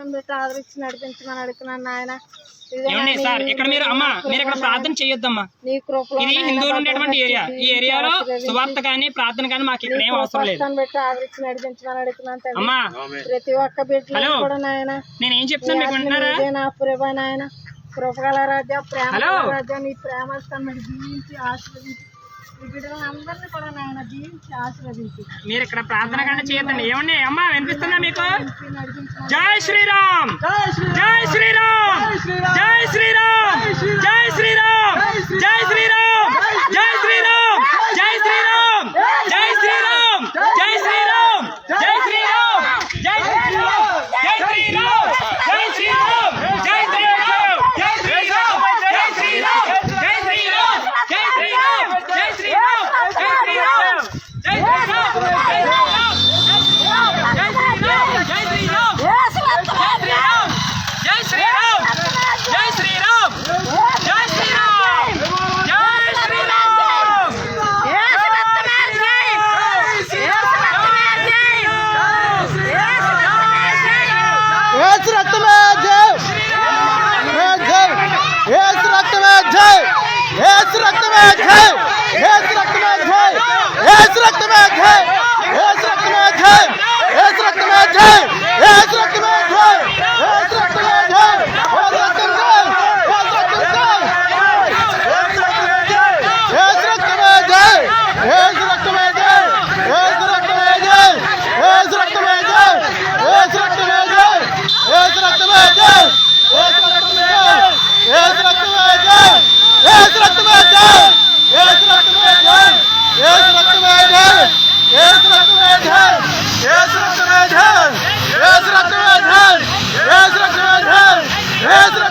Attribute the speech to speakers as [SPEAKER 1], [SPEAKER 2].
[SPEAKER 1] పక్కన పెట్టి ఆదరించి నడిపించమని అడుగుతున్నాను నాయన.
[SPEAKER 2] ఏమండి సార్ ఇక్కడ మీరు అమ్మా మీరు ఇక్కడ ప్రార్థన చేయొద్దమ్మా.
[SPEAKER 1] నీ కృపలో
[SPEAKER 2] ఇది హిందువులు ఉండేటువంటి ఏరియా. ఈ ఏరియాలో సువార్త కానీ ప్రార్థన కానీ మాకు ఇక్కడ ఏం అవసరం లేదు.
[SPEAKER 1] పక్కన పెట్టి ఆదరించి నడిపించమని అడుగుతున్నాను తండ్రి
[SPEAKER 2] అమ్మా.
[SPEAKER 1] ప్రతి ఒక్క బిడ్డలో. కూడా నాయన.
[SPEAKER 2] నేను ఏం చెప్తున్నాను మీకు వింటున్నారా?
[SPEAKER 1] ఇదే నా ప్రేమ నాయన. కృపగల రాజ్య నీ ప్రేమ మీరు దీవించి ఆశీర్వదించి
[SPEAKER 2] మీరు ఇక్కడ ప్రార్థన కానీ చేయొద్దండి. ఏమండి? అమ్మా వినిపిస్తుందా మీకు? జై శ్రీరామ్! జై
[SPEAKER 3] एस रक्त में जय जय एस रक्त में जय एस रक्त में जय एस रक्त में जय एस रक्त में जय ¡Pedro!